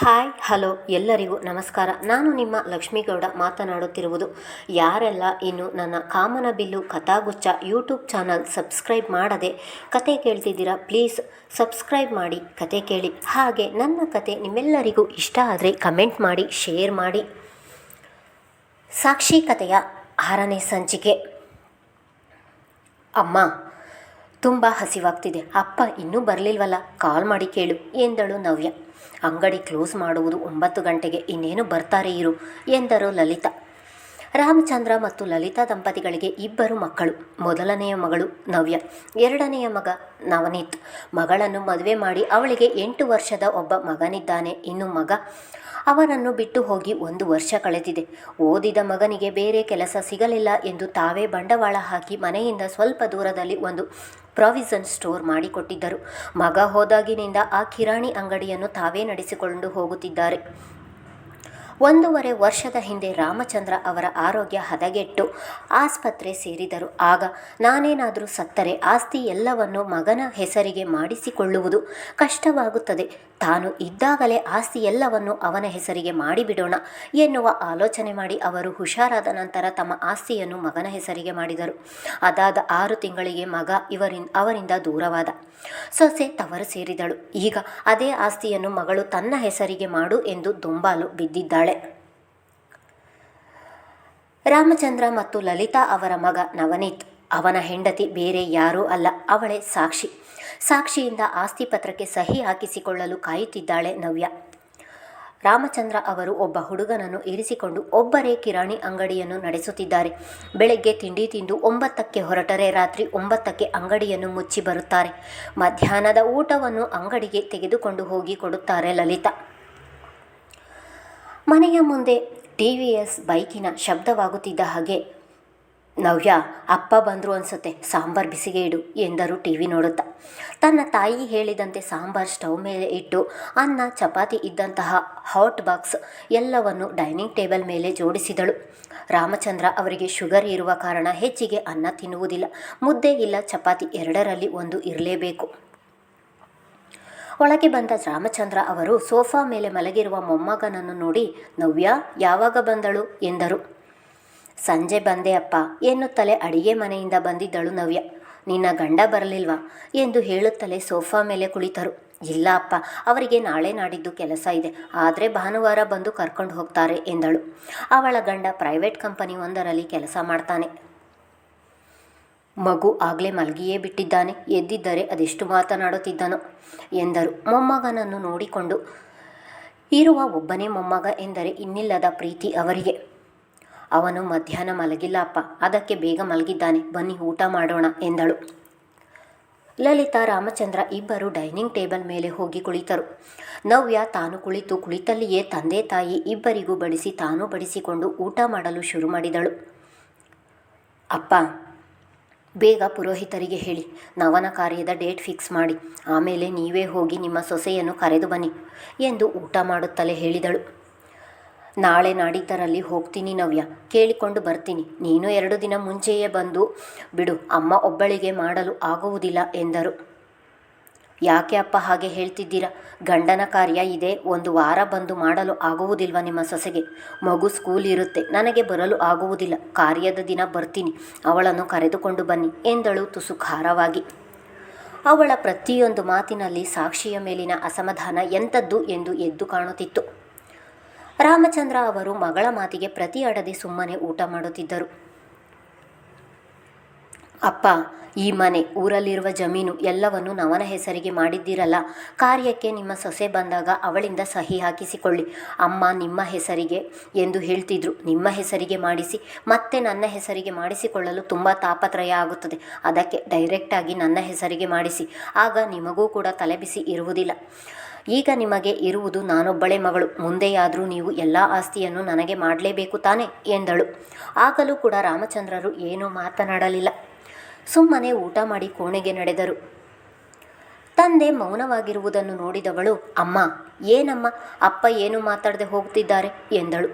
Hi, hello, ಎಲ್ಲರಿಗೂ ನಮಸ್ಕಾರ. ನಾನು ನಿಮ್ಮ ಲಕ್ಷ್ಮೀಗೌಡ ಮಾತನಾಡುತ್ತಿರುವುದು. ಯಾರೆಲ್ಲ ಇನ್ನು ನನ್ನ ಕಾಮನಬಿಲ್ಲು ಕಥಾಗುಚ್ಛ ಯೂಟ್ಯೂಬ್ ಚಾನಲ್ ಸಬ್ಸ್ಕ್ರೈಬ್ ಮಾಡದೆ ಕತೆ ಕೇಳ್ತಿದ್ದೀರಾ, ಪ್ಲೀಸ್ ಸಬ್ಸ್ಕ್ರೈಬ್ ಮಾಡಿ, ಕತೆ ಕೇಳಿ. ಹಾಗೆ ನನ್ನ ಕತೆ ನಿಮ್ಮೆಲ್ಲರಿಗೂ ಇಷ್ಟ ಆದರೆ ಕಮೆಂಟ್ ಮಾಡಿ, ಶೇರ್ ಮಾಡಿ. ಸಾಕ್ಷಿ ಕಥೆಯ ಆರನೇ ಸಂಚಿಕೆ. ಅಮ್ಮ ತುಂಬ ಹಸಿವಾಗ್ತಿದೆ. ಅಪ್ಪ ಇನ್ನೂ ಬರಲಿಲ್ವಲ್ಲ? ಕಾಲ್ ಮಾಡಿ ಕೇಳು, ಎಂದಳು ನವ್ಯ. ಅಂಗಡಿ ಕ್ಲೋಸ್ ಮಾಡುವುದು ಒಂಬತ್ತು ಗಂಟೆಗೆ, ಇನ್ನೇನು ಬರ್ತಾರೆ ಇರು, ಎಂದರು ಲಲಿತಾ. ರಾಮಚಂದ್ರ ಮತ್ತು ಲಲಿತಾ ದಂಪತಿಗಳಿಗೆ ಇಬ್ಬರು ಮಕ್ಕಳು, ಮೊದಲನೆಯ ಮಗಳು ನವ್ಯ, ಎರಡನೆಯ ಮಗ ನವನೀತ್. ಮಗಳನ್ನು ಮದುವೆ ಮಾಡಿ ಅವಳಿಗೆ ಎಂಟು ವರ್ಷದ ಒಬ್ಬ ಮಗನಿದ್ದಾನೆ. ಇನ್ನು ಮಗ ಅವರನ್ನು ಬಿಟ್ಟು ಹೋಗಿ ಒಂದು ವರ್ಷ ಕಳೆದಿದೆ. ಓದಿದ ಮಗನಿಗೆ ಬೇರೆ ಕೆಲಸ ಸಿಗಲಿಲ್ಲ ಎಂದು ತಾವೇ ಬಂಡವಾಳ ಹಾಕಿ ಮನೆಯಿಂದ ಸ್ವಲ್ಪ ದೂರದಲ್ಲಿ ಒಂದು ಪ್ರಾವಿಸನ್ ಸ್ಟೋರ್ ಮಾಡಿಕೊಟ್ಟಿದ್ದರು. ಮಗ ಹೋದಾಗಿನಿಂದ ಆ ಕಿರಾಣಿ ಅಂಗಡಿಯನ್ನು ತಾವೇ ನಡೆಸಿಕೊಂಡು ಹೋಗುತ್ತಿದ್ದಾರೆ. ಒಂದೂವರೆ ವರ್ಷದ ಹಿಂದೆ ರಾಮಚಂದ್ರ ಅವರ ಆರೋಗ್ಯ ಹದಗೆಟ್ಟು ಆಸ್ಪತ್ರೆ ಸೇರಿದರು. ಆಗ ನಾನೇನಾದರೂ ಸತ್ತರೆ ಆಸ್ತಿ ಎಲ್ಲವನ್ನು ಮಗನ ಹೆಸರಿಗೆ ಮಾಡಿಸಿಕೊಳ್ಳುವುದು ಕಷ್ಟವಾಗುತ್ತದೆ. ತಾನು ಇದ್ದಾಗಲೇ ಆಸ್ತಿ ಎಲ್ಲವನ್ನು ಅವನ ಹೆಸರಿಗೆ ಮಾಡಿಬಿಡೋಣ ಎನ್ನುವ ಆಲೋಚನೆ ಮಾಡಿ ಅವರು ಹುಷಾರಾದ ನಂತರ ತಮ್ಮ ಆಸ್ತಿಯನ್ನು ಮಗನ ಹೆಸರಿಗೆ ಮಾಡಿದರು. ಅದಾದ ಆರು ತಿಂಗಳಿಗೆ ಮಗ ಇವರಿನ್, ಅವರಿಂದ ದೂರವಾದ ಸೊಸೆ ತವರು ಸೇರಿದಳು. ಈಗ ಅದೇ ಆಸ್ತಿಯನ್ನು ಮಗಳು ತನ್ನ ಹೆಸರಿಗೆ ಮಾಡು ಎಂದು ದುಂಬಾಲು ಬಿದ್ದಿದ್ದಾಳೆ. ರಾಮಚಂದ್ರ ಮತ್ತು ಲಲಿತಾ ಅವರ ಮಗ ನವನೀತ್. ಅವನ ಹೆಂಡತಿ ಬೇರೆ ಯಾರೂ ಅಲ್ಲ, ಅವಳೇ ಸಾಕ್ಷಿ. ಸಾಕ್ಷಿಯಿಂದ ಆಸ್ತಿ ಪತ್ರಕ್ಕೆ ಸಹಿ ಹಾಕಿಸಿಕೊಳ್ಳಲು ಕಾಯುತ್ತಿದ್ದಾಳೆ ನವ್ಯ. ರಾಮಚಂದ್ರ ಅವರು ಒಬ್ಬ ಹುಡುಗನನ್ನು ಇರಿಸಿಕೊಂಡು ಒಬ್ಬರೇ ಕಿರಾಣಿ ಅಂಗಡಿಯನ್ನು ನಡೆಸುತ್ತಿದ್ದಾರೆ. ಬೆಳಗ್ಗೆ ತಿಂಡಿ ತಿಂದು ಒಂಬತ್ತಕ್ಕೆ ಹೊರಟರೆ, ರಾತ್ರಿ ಒಂಬತ್ತಕ್ಕೆ ಅಂಗಡಿಯನ್ನು ಮುಚ್ಚಿ ಬರುತ್ತಾರೆ. ಮಧ್ಯಾಹ್ನದ ಊಟವನ್ನು ಅಂಗಡಿಗೆ ತೆಗೆದುಕೊಂಡು ಹೋಗಿ ಕೊಡುತ್ತಾರೆ ಲಲಿತಾ. ಮನೆಯ ಮುಂದೆ ಟಿ ವಿ ಎಸ್ ಬೈಕಿನ ಶಬ್ದವಾಗುತ್ತಿದ್ದ ಹಾಗೆ, ನವ್ಯ, ಅಪ್ಪ ಬಂದರು ಅನ್ಸುತ್ತೆ, ಸಾಂಬಾರ್ ಬಿಸಿಗೆ ಇಡು, ಎಂದರು ಟಿ ವಿ ನೋಡುತ್ತಾ. ತನ್ನ ತಾಯಿ ಹೇಳಿದಂತೆ ಸಾಂಬಾರ್ ಸ್ಟವ್ ಮೇಲೆ ಇಟ್ಟು, ಅನ್ನ, ಚಪಾತಿ ಇದ್ದಂತಹ ಹಾಟ್ ಬಾಕ್ಸ್ ಎಲ್ಲವನ್ನು ಡೈನಿಂಗ್ ಟೇಬಲ್ ಮೇಲೆ ಜೋಡಿಸಿದಳು. ರಾಮಚಂದ್ರ ಅವರಿಗೆ ಶುಗರ್ ಇರುವ ಕಾರಣ ಹೆಚ್ಚಿಗೆ ಅನ್ನ ತಿನ್ನುವುದಿಲ್ಲ. ಮುದ್ದೆ ಇಲ್ಲ, ಚಪಾತಿ ಎರಡರಲ್ಲಿ ಒಂದು ಇರಲೇಬೇಕು. ಒಳಗೆ ಬಂದ ರಾಮಚಂದ್ರ ಅವರು ಸೋಫಾ ಮೇಲೆ ಮಲಗಿರುವ ಮೊಮ್ಮಗನನ್ನು ನೋಡಿ, ನವ್ಯ, ಯಾವಾಗ ಬಂದಳು? ಎಂದರು. ಸಂಜೆ ಬಂದೆ ಅಪ್ಪ, ಎನ್ನುತ್ತಲೇ ಅಡಿಗೆ ಮನೆಯಿಂದ ಬಂದಿದ್ದಳು ನವ್ಯ. ನಿನ್ನ ಗಂಡ ಬರಲಿಲ್ವಾ? ಎಂದು ಹೇಳುತ್ತಲೇ ಸೋಫಾ ಮೇಲೆ ಕುಳಿತರು. ಇಲ್ಲ ಅಪ್ಪ, ಅವರಿಗೆ ನಾಳೆ ನಾಡಿದ್ದು ಕೆಲಸ ಇದೆ. ಆದರೆ ಭಾನುವಾರ ಬಂದು ಕರ್ಕೊಂಡು ಹೋಗ್ತಾರೆ, ಎಂದಳು. ಅವಳ ಗಂಡ ಪ್ರೈವೇಟ್ ಕಂಪನಿ ಒಂದರಲ್ಲಿ ಕೆಲಸ ಮಾಡ್ತಾನೆ. ಮಗು ಆಗಲೇ ಮಲಗಿಯೇ ಬಿಟ್ಟಿದ್ದಾನೆ. ಎದ್ದಿದ್ದರೆ ಅದೆಷ್ಟು ಮಾತನಾಡುತ್ತಿದ್ದನು ಎಂದರು. ಮೊಮ್ಮಗನನ್ನು ನೋಡಿಕೊಂಡು, ಇರುವ ಒಬ್ಬನೇ ಮೊಮ್ಮಗ ಎಂದರೆ ಇನ್ನಿಲ್ಲದ ಪ್ರೀತಿ ಅವರಿಗೆ. ಅವನು ಮಧ್ಯಾಹ್ನ ಮಲಗಿಲ್ಲ, ಅಪ್ಪ, ಅದಕ್ಕೆ ಬೇಗ ಮಲಗಿದ್ದಾನೆ, ಬನ್ನಿ ಊಟ ಮಾಡೋಣ ಎಂದಳು. ಲಲಿತಾ, ರಾಮಚಂದ್ರ ಇಬ್ಬರು ಡೈನಿಂಗ್ ಟೇಬಲ್ ಮೇಲೆ ಹೋಗಿ ಕುಳಿತರು. ನವ್ಯ ತಾನು ಕುಳಿತು, ಕುಳಿತಲ್ಲಿಯೇ ತಂದೆ ತಾಯಿ ಇಬ್ಬರಿಗೂ ಬಡಿಸಿ ತಾನು ಬಡಿಸಿಕೊಂಡು ಊಟ ಮಾಡಲು ಶುರು ಮಾಡಿದಳು. ಅಪ್ಪ ಬೇಗ ಪುರೋಹಿತರಿಗೆ ಹೇಳಿ. ನವನ ಕಾರ್ಯದ ಡೇಟ್ ಫಿಕ್ಸ್ ಮಾಡಿ. ಆಮೇಲೆ ನೀವೇ ಹೋಗಿ ನಿಮ್ಮ ಸೊಸೆಯನ್ನು ಕರೆದು ಬನ್ನಿ ಎಂದು ಊಟ ಮಾಡುತ್ತಲೇ ಹೇಳಿದಳು. ನಾಳೆ ನಾಡಿದ್ದರಲ್ಲಿ ಹೋಗ್ತೀನಿ ನವ್ಯ. ಕೇಳಿಕೊಂಡು ಬರ್ತೀನಿ. ನೀನು ಎರಡು ದಿನ ಮುಂಚೆಯೇ ಬಂದು ಬಿಡು. ಅಮ್ಮ ಒಬ್ಬಳಿಗೆ ಮಾಡಲು ಆಗುವುದಿಲ್ಲ ಎಂದರು. ಯಾಕೆ ಅಪ್ಪ ಹಾಗೆ ಹೇಳ್ತಿದ್ದೀರಾ? ಗಂಡನ ಕಾರ್ಯ ಇದೆ, ಒಂದು ವಾರ ಬಂದು ಮಾಡಲು ಆಗುವುದಿಲ್ವ ನಿಮ್ಮ ಸೊಸೆಗೆ? ಮಗು ಸ್ಕೂಲ್ ಇರುತ್ತೆ, ನನಗೆ ಬರಲು ಆಗುವುದಿಲ್ಲ, ಕಾರ್ಯದ ದಿನ ಬರ್ತೀನಿ, ಅವಳನ್ನು ಕರೆದುಕೊಂಡು ಬನ್ನಿ, ಎಂದಳು ತುಸು ಖಾರವಾಗಿ ಅವಳ ಪ್ರತಿಯೊಂದು ಮಾತಿನಲ್ಲಿ ಸಾಕ್ಷಿಯ ಮೇಲಿನ ಅಸಮಾಧಾನ ಎಂಥದ್ದು ಎಂದು ಎದ್ದು ಕಾಣುತ್ತಿತ್ತು. ರಾಮಚಂದ್ರ ಅವರು ಮಗಳ ಮಾತಿಗೆ ಪ್ರತಿ ಅಡದೆ ಸುಮ್ಮನೆ ಊಟ ಮಾಡುತ್ತಿದ್ದರು. ಅಪ್ಪ, ಈ ಮನೆ, ಊರಲ್ಲಿರುವ ಜಮೀನು ಎಲ್ಲವನ್ನು ನವನ ಹೆಸರಿಗೆ ಮಾಡಿದ್ದೀರಲ್ಲ. ಕಾರ್ಯಕ್ಕೆ ನಿಮ್ಮ ಸೊಸೆ ಬಂದಾಗ ಅವಳಿಂದ ಸಹಿ ಹಾಕಿಸಿಕೊಳ್ಳಿ. ಅಮ್ಮ ನಿಮ್ಮ ಹೆಸರಿಗೆ ಎಂದು ಹೇಳ್ತಿದ್ರು. ನಿಮ್ಮ ಹೆಸರಿಗೆ ಮಾಡಿಸಿ, ಮತ್ತೆ ನನ್ನ ಹೆಸರಿಗೆ ಮಾಡಿಸಿಕೊಳ್ಳಲು ತುಂಬ ತಾಪತ್ರಯ ಆಗುತ್ತದೆ. ಅದಕ್ಕೆ ಡೈರೆಕ್ಟಾಗಿ ನನ್ನ ಹೆಸರಿಗೆ ಮಾಡಿಸಿ. ಆಗ ನಿಮಗೂ ಕೂಡ ತಲೆಬಿಸಿ ಇರುವುದಿಲ್ಲ. ಈಗ ನಿಮಗೆ ಇರುವುದು ನಾನೊಬ್ಬಳೆ ಮಗಳು. ಮುಂದೆಯಾದರೂ ನೀವು ಎಲ್ಲ ಆಸ್ತಿಯನ್ನು ನನಗೆ ಮಾಡಲೇಬೇಕು ತಾನೆ ಎಂದಳು. ಆಗಲೂ ಕೂಡ ರಾಮಚಂದ್ರರು ಏನೂ ಮಾತನಾಡಲಿಲ್ಲ. ಸುಮ್ಮನೆ ಊಟ ಮಾಡಿ ಕೋಣೆಗೆ ನಡೆದರು. ತಂದೆ ಮೌನವಾಗಿರುವುದನ್ನು ನೋಡಿದವಳು, ಅಮ್ಮ, ಏನಮ್ಮ? ಅಪ್ಪ ಏನು ಮಾತಾಡದೆ ಹೋಗ್ತಿದ್ದಾರೆ ಎಂದಳು.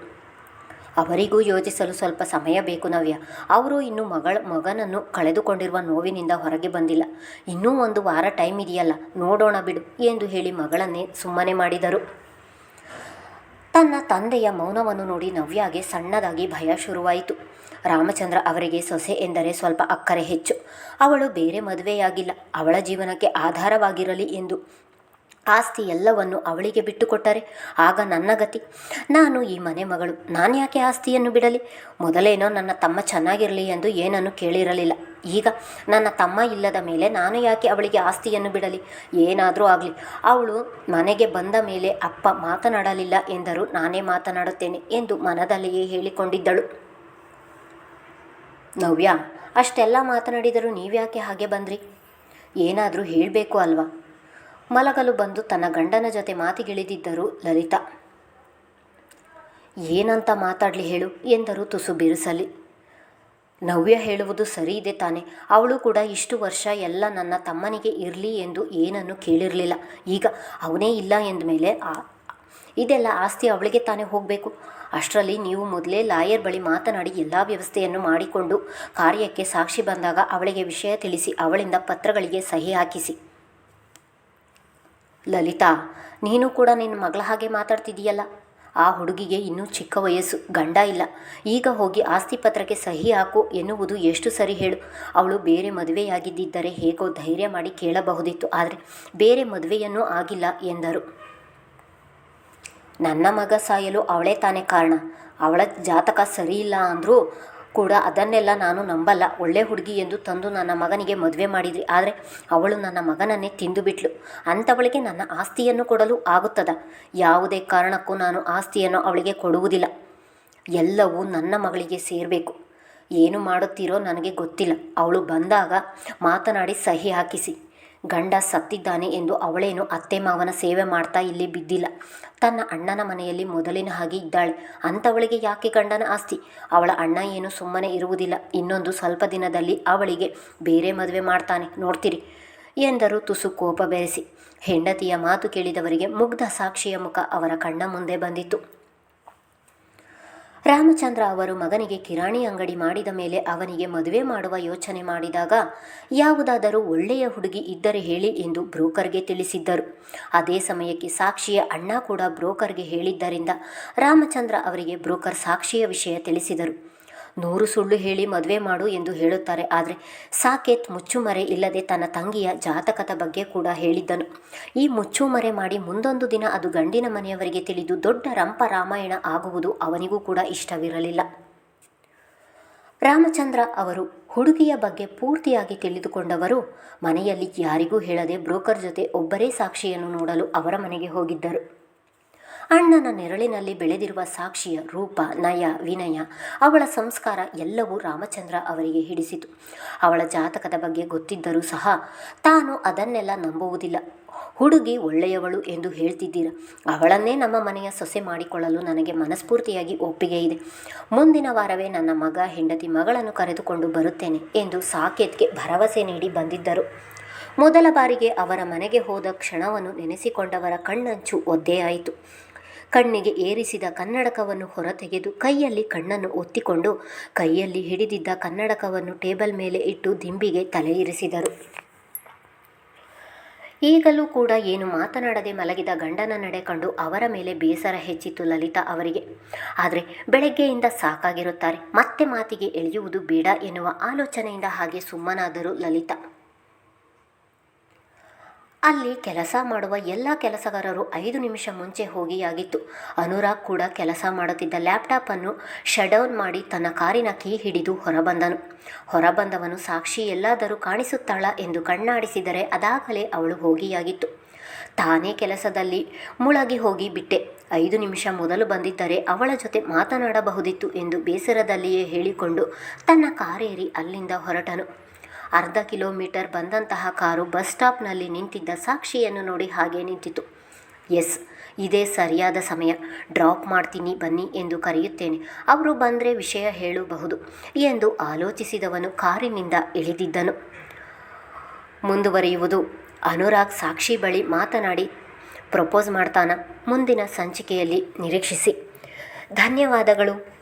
ಅವರಿಗೂ ಯೋಚಿಸಲು ಸ್ವಲ್ಪ ಸಮಯ ಬೇಕು ನವ್ಯ. ಅವರು ಇನ್ನು ಮಗಳ, ಮಗನನ್ನು ಕಳೆದುಕೊಂಡಿರುವ ನೋವಿನಿಂದ ಹೊರಗೆ ಬಂದಿಲ್ಲ. ಇನ್ನೂ ಒಂದು ವಾರ ಟೈಮ್ ಇದೆಯಲ್ಲ, ನೋಡೋಣ ಬಿಡು ಎಂದು ಹೇಳಿ ಮಗಳನ್ನೇ ಸುಮ್ಮನೆ ಮಾಡಿದರು. ತನ್ನ ತಂದೆಯ ಮೌನವನ್ನು ನೋಡಿ ನವ್ಯಾಗೆ ಸಣ್ಣದಾಗಿ ಭಯ ಶುರುವಾಯಿತು. ರಾಮಚಂದ್ರ ಅವರಿಗೆ ಸೊಸೆ ಎಂದರೆ ಸ್ವಲ್ಪ ಅಕ್ಕರೆ ಹೆಚ್ಚು. ಅವಳು ಬೇರೆ ಮದುವೆಯಾಗಿಲ್ಲ. ಅವಳ ಜೀವನಕ್ಕೆ ಆಧಾರವಾಗಿರಲಿ ಎಂದು ಆಸ್ತಿ ಎಲ್ಲವನ್ನು ಅವಳಿಗೆ ಬಿಟ್ಟುಕೊಟ್ಟರೆ ಆಗ ನನ್ನ ಗತಿ. ನಾನು ಈ ಮನೆ ಮಗಳು. ನಾನು ಯಾಕೆ ಆಸ್ತಿಯನ್ನು ಬಿಡಲಿ? ಮೊದಲೇನೋ ನನ್ನ ತಮ್ಮ ಚೆನ್ನಾಗಿರಲಿ ಎಂದು ಏನನ್ನು ಕೇಳಿರಲಿಲ್ಲ. ಈಗ ನನ್ನ ತಮ್ಮ ಇಲ್ಲದ ಮೇಲೆ ನಾನು ಯಾಕೆ ಅವಳಿಗೆ ಆಸ್ತಿಯನ್ನು ಬಿಡಲಿ? ಏನಾದರೂ ಆಗಲಿ. ಅವಳು ಮನೆಗೆ ಬಂದ ಮೇಲೆ ಅಪ್ಪ ಮಾತನಾಡಲಿಲ್ಲ ಎಂದರೂ ನಾನೇ ಮಾತನಾಡುತ್ತೇನೆ ಎಂದು ಮನದಲ್ಲಿಯೇ ಹೇಳಿಕೊಂಡಿದ್ದಳು. ನವ್ಯ, ಅಷ್ಟೆಲ್ಲ ಮಾತನಾಡಿದರೂ ನೀವ್ಯಾಕೆ ಹಾಗೆ ಬಂದ್ರಿ? ಏನಾದರೂ ಹೇಳಬೇಕು ಅಲ್ವಾ? ಮಲಗಲು ಬಂದು ತನ್ನ ಗಂಡನ ಜೊತೆ ಮಾತಿಗಿಳಿದಿದ್ದರು ಲಲಿತಾ. ಏನಂತ ಮಾತಾಡಲಿ ಹೇಳು ಎಂದರು ತುಸು ಬಿರುಸಲಿ ನವ್ಯ ಹೇಳುವುದು ಸರಿ ಇದೆ ತಾನೆ, ಅವಳು ಕೂಡ ಇಷ್ಟು ವರ್ಷ ಎಲ್ಲ ನನ್ನ ತಮ್ಮನಿಗೆ ಇರಲಿ ಎಂದು ಏನನ್ನು ಕೇಳಿರಲಿಲ್ಲ. ಈಗ ಅವನೇ ಇಲ್ಲ ಎಂದಮೇಲೆ ಆ, ಇದೆಲ್ಲ ಆಸ್ತಿ ಅವಳಿಗೆ ತಾನೇ ಹೋಗಬೇಕು. ಅಷ್ಟರಲ್ಲಿ ನೀವು ಮೊದಲೇ ಲಾಯರ್ ಬಳಿ ಮಾತನಾಡಿ ಎಲ್ಲ ವ್ಯವಸ್ಥೆಯನ್ನು ಮಾಡಿಕೊಂಡು ಕಾರ್ಯಕ್ಕೆ ಸಾಕ್ಷಿ ಬಂದಾಗ ಅವಳಿಗೆ ವಿಷಯ ತಿಳಿಸಿ ಅವಳಿಂದ ಪತ್ರಗಳಿಗೆ ಸಹಿ ಹಾಕಿಸಿ. ಲಲಿತಾ, ನೀನು ಕೂಡ ನಿನ್ನ ಮಗಳ ಹಾಗೆ ಮಾತಾಡ್ತಿದೀಯಲ್ಲ ಆ ಹುಡುಗಿಗೆ ಇನ್ನೂ ಚಿಕ್ಕ ವಯಸ್ಸು, ಗಂಡ ಇಲ್ಲ. ಈಗ ಹೋಗಿ ಆಸ್ತಿ ಪತ್ರಕ್ಕೆ ಸಹಿ ಹಾಕು ಎನ್ನುವುದು ಎಷ್ಟು ಸರಿ ಹೇಳು. ಅವಳು ಬೇರೆ ಮದುವೆಯಾಗಿದ್ದಿದ್ದರೆ ಹೇಗೋ ಧೈರ್ಯ ಮಾಡಿ ಕೇಳಬಹುದಿತ್ತು, ಆದರೆ ಬೇರೆ ಮದುವೆಯನ್ನೂ ಆಗಿಲ್ಲ ಎಂದರು. ನನ್ನ ಮಗ ಸಾಯಲು ಅವಳೇ ತಾನೇ ಕಾರಣ. ಅವಳ ಜಾತಕ ಸರಿಯಿಲ್ಲ ಅಂದರೂ ಕೂಡ ಅದನ್ನೆಲ್ಲ ನಾನು ನಂಬಲ್ಲ. ಒಳ್ಳೆ ಹುಡುಗಿ ಎಂದು ತಂದು ನನ್ನ ಮಗನಿಗೆ ಮದುವೆ ಮಾಡಿದ್ರಿ. ಆದರೆ ಅವಳು ನನ್ನ ಮಗನನ್ನೇ ತಿಂದು ಬಿಟ್ಲು ಅಂಥವಳಿಗೆ ನನ್ನ ಆಸ್ತಿಯನ್ನು ಕೊಡಲು ಆಗುತ್ತದ? ಯಾವುದೇ ಕಾರಣಕ್ಕೂ ನಾನು ಆಸ್ತಿಯನ್ನು ಅವಳಿಗೆ ಕೊಡುವುದಿಲ್ಲ. ಎಲ್ಲವೂ ನನ್ನ ಮಗಳಿಗೆ ಸೇರಬೇಕು. ಏನು ಮಾಡುತ್ತೀರೋ ನನಗೆ ಗೊತ್ತಿಲ್ಲ. ಅವಳು ಬಂದಾಗ ಮಾತನಾಡಿ ಸಹಿ ಹಾಕಿಸಿ. ಗಂಡ ಸತ್ತಿದ್ದಾನೆ ಎಂದು ಅವಳೇನು ಅತ್ತೆ ಮಾವನ ಸೇವೆ ಮಾಡ್ತಾ ಇಲ್ಲಿ ಬಿದ್ದಿಲ್ಲ. ತನ್ನ ಅಣ್ಣನ ಮನೆಯಲ್ಲಿ ಮೊದಲಿನ ಹಾಗೆ ಇದ್ದಾಳೆ. ಅಂಥವಳಿಗೆ ಯಾಕೆ ಗಂಡನ ಆಸ್ತಿ? ಅವಳ ಅಣ್ಣ ಏನು ಸುಮ್ಮನೆ ಇರುವುದಿಲ್ಲ. ಇನ್ನೊಂದು ಸ್ವಲ್ಪ ದಿನದಲ್ಲಿ ಅವಳಿಗೆ ಬೇರೆ ಮದುವೆ ಮಾಡ್ತಾನೆ. ನೋಡ್ತೀರಿ ಎಂದರು ತುಸು ಕೋಪ ಬೆರೆಸಿ. ಹೆಂಡತಿಯ ಮಾತು ಕೇಳಿದವರಿಗೆ ಮುಗ್ಧ ಸಾಕ್ಷಿಯ ಮುಖ ಅವರ ಕಣ್ಣ ಮುಂದೆ ಬಂದಿತು ರಾಮಚಂದ್ರ ಅವರು ಮಗನಿಗೆ ಕಿರಾಣಿ ಅಂಗಡಿ ಮಾಡಿದ ಮೇಲೆ ಅವನಿಗೆ ಮದುವೆ ಮಾಡುವ ಯೋಚನೆ ಮಾಡಿದಾಗ, ಯಾವುದಾದರೂ ಒಳ್ಳೆಯ ಹುಡುಗಿ ಇದ್ದರೆ ಹೇಳಿ ಎಂದು ಬ್ರೋಕರ್ಗೆ ತಿಳಿಸಿದ್ದರು. ಅದೇ ಸಮಯಕ್ಕೆ ಸಾಕ್ಷಿಯ ಅಣ್ಣ ಕೂಡ ಬ್ರೋಕರ್ಗೆ ಹೇಳಿದ್ದರಿಂದ ರಾಮಚಂದ್ರ ಅವರಿಗೆ ಬ್ರೋಕರ್ ಸಾಕ್ಷಿಯ ವಿಷಯ ತಿಳಿಸಿದರು. ನೂರು ಸುಳ್ಳು ಹೇಳಿ ಮದುವೆ ಮಾಡು ಎಂದು ಹೇಳುತ್ತಾರೆ. ಆದರೆ ಸಾಕೇತ್ ಮುಚ್ಚುಮರೆ ಇಲ್ಲದೆ ತನ್ನ ತಂಗಿಯ ಜಾತಕದ ಬಗ್ಗೆ ಕೂಡ ಹೇಳಿದ್ದನು. ಈ ಮುಚ್ಚುಮರೆ ಮಾಡಿ ಮುಂದೊಂದು ದಿನ ಅದು ಗಂಡಿನ ಮನೆಯವರಿಗೆ ತಿಳಿದು ದೊಡ್ಡ ರಂಪ ರಾಮಾಯಣ ಆಗುವುದು ಅವನಿಗೂ ಕೂಡ ಇಷ್ಟವಿರಲಿಲ್ಲ. ರಾಮಚಂದ್ರ ಅವರು ಹುಡುಗಿಯ ಬಗ್ಗೆ ಪೂರ್ತಿಯಾಗಿ ತಿಳಿದುಕೊಂಡವರು ಮನೆಯಲ್ಲಿ ಯಾರಿಗೂ ಹೇಳದೆ ಬ್ರೋಕರ್ ಜೊತೆ ಒಬ್ಬರೇ ಸಾಕ್ಷಿಯನ್ನು ನೋಡಲು ಅವರ ಮನೆಗೆ ಹೋಗಿದ್ದರು. ಅಣ್ಣನ ನೆರಳಿನಲ್ಲಿ ಬೆಳೆದಿರುವ ಸಾಕ್ಷಿಯ ರೂಪ, ನಯ, ವಿನಯ, ಅವಳ ಸಂಸ್ಕಾರ ಎಲ್ಲವೂ ರಾಮಚಂದ್ರ ಅವರಿಗೆ ಹಿಡಿಸಿತು. ಅವಳ ಜಾತಕದ ಬಗ್ಗೆ ಗೊತ್ತಿದ್ದರೂ ಸಹ ತಾನು ಅದನ್ನೆಲ್ಲ ನಂಬುವುದಿಲ್ಲ. ಹುಡುಗಿ ಒಳ್ಳೆಯವಳು ಎಂದು ಹೇಳ್ತಿದ್ದೀರ. ಅವಳನ್ನೇ ನಮ್ಮ ಮನೆಯ ಸೊಸೆ ಮಾಡಿಕೊಳ್ಳಲು ನನಗೆ ಮನಸ್ಫೂರ್ತಿಯಾಗಿ ಒಪ್ಪಿಗೆ ಇದೆ. ಮುಂದಿನ ವಾರವೇ ನನ್ನ ಮಗ, ಹೆಂಡತಿ ಮಗಳನ್ನು ಕರೆದುಕೊಂಡು ಬರುತ್ತೇನೆ ಎಂದು ಸಾಕೇತ್ಗೆ ಭರವಸೆ ನೀಡಿ ಬಂದಿದ್ದರು. ಮೊದಲ ಬಾರಿಗೆ ಅವರ ಮನೆಗೆ ಹೋದ ಕ್ಷಣವನ್ನು ನೆನೆಸಿಕೊಂಡವರ ಕಣ್ಣಂಚು ಒದ್ದೆಯಾಯಿತು ಕಣ್ಣಿಗೆ ಏರಿಸಿದ ಕನ್ನಡಕವನ್ನು ಹೊರತೆಗೆದು ಕೈಯಲ್ಲಿ ಕಣ್ಣನ್ನು ಒತ್ತಿಕೊಂಡು ಕೈಯಲ್ಲಿ ಹಿಡಿದಿದ್ದ ಕನ್ನಡಕವನ್ನು ಟೇಬಲ್ ಮೇಲೆ ಇಟ್ಟು ದಿಂಬಿಗೆ ತಲೆ ಇರಿಸಿದರು. ಈಗಲೂ ಕೂಡ ಏನು ಮಾತನಾಡದೆ ಮಲಗಿದ ಗಂಡನ ನಡೆ ಕಂಡು ಅವರ ಮೇಲೆ ಬೇಸರ ಹೆಚ್ಚಿತು ಲಲಿತಾ ಅವರಿಗೆ. ಆದರೆ ಬೆಳಗ್ಗೆಯಿಂದ ಸಾಕಾಗಿರುತ್ತಾರೆ. ಮತ್ತೆ ಮಾತಿಗೆ ಎಳೆಯುವುದು ಬೇಡ ಎನ್ನುವ ಆಲೋಚನೆಯಿಂದ ಹಾಗೆ ಸುಮ್ಮನಾದರು ಲಲಿತಾ. ಅಲ್ಲಿ ಕೆಲಸ ಮಾಡುವ ಎಲ್ಲ ಕೆಲಸಗಾರರು ಐದು ನಿಮಿಷ ಮುಂಚೆ ಹೋಗಿಯಾಗಿತ್ತು. ಅನುರಾಗ್ ಕೂಡ ಕೆಲಸ ಮಾಡುತ್ತಿದ್ದ ಲ್ಯಾಪ್ಟಾಪನ್ನು ಶಡೌನ್ ಮಾಡಿ ತನ್ನ ಕಾರಿನ ಕೀ ಹಿಡಿದು ಹೊರಬಂದನು. ಹೊರಬಂದವನು ಸಾಕ್ಷಿ ಎಲ್ಲಾದರೂ ಕಾಣಿಸುತ್ತಾಳ ಎಂದು ಕಣ್ಣಾಡಿಸಿದರೆ ಅದಾಗಲೇ ಅವಳು ಹೋಗಿಯಾಗಿತ್ತು. ತಾನೇ ಕೆಲಸದಲ್ಲಿ ಮುಳಗಿ ಹೋಗಿ ಬಿಟ್ಟೆ. ಐದು ನಿಮಿಷ ಮೊದಲು ಬಂದಿದ್ದರೆ ಅವಳ ಜೊತೆ ಮಾತನಾಡಬಹುದಿತ್ತು ಎಂದು ಬೇಸರದಲ್ಲಿಯೇ ಹೇಳಿಕೊಂಡು ತನ್ನ ಕಾರೇರಿ ಅಲ್ಲಿಂದ ಹೊರಟನು. ಅರ್ಧ ಕಿಲೋಮೀಟರ್ ಬಂದಂತಹ ಕಾರು ಬಸ್ ಸ್ಟಾಪ್ನಲ್ಲಿ ನಿಂತಿದ್ದ ಸಾಕ್ಷಿಯನ್ನು ನೋಡಿ ಹಾಗೆ ನಿಂತಿತು. ಎಸ್, ಇದೇ ಸರಿಯಾದ ಸಮಯ. ಡ್ರಾಪ್ ಮಾಡ್ತೀನಿ, ಬನ್ನಿ ಎಂದು ಕರೆಯುತ್ತೇನೆ. ಅವರು ಬಂದರೆ ವಿಷಯ ಹೇಳಬಹುದು ಎಂದು ಆಲೋಚಿಸಿದವನು ಕಾರಿನಿಂದ ಇಳಿದಿದ್ದನು. ಮುಂದುವರಿಯುವುದು. ಅನುರಾಗ್ ಸಾಕ್ಷಿ ಬಳಿ ಮಾತನಾಡಿ, ಪ್ರಪೋಸ್ ಮಾಡ್ತಾನ? ಮುಂದಿನ ಸಂಚಿಕೆಯಲ್ಲಿ ನಿರೀಕ್ಷಿಸಿ. ಧನ್ಯವಾದಗಳು.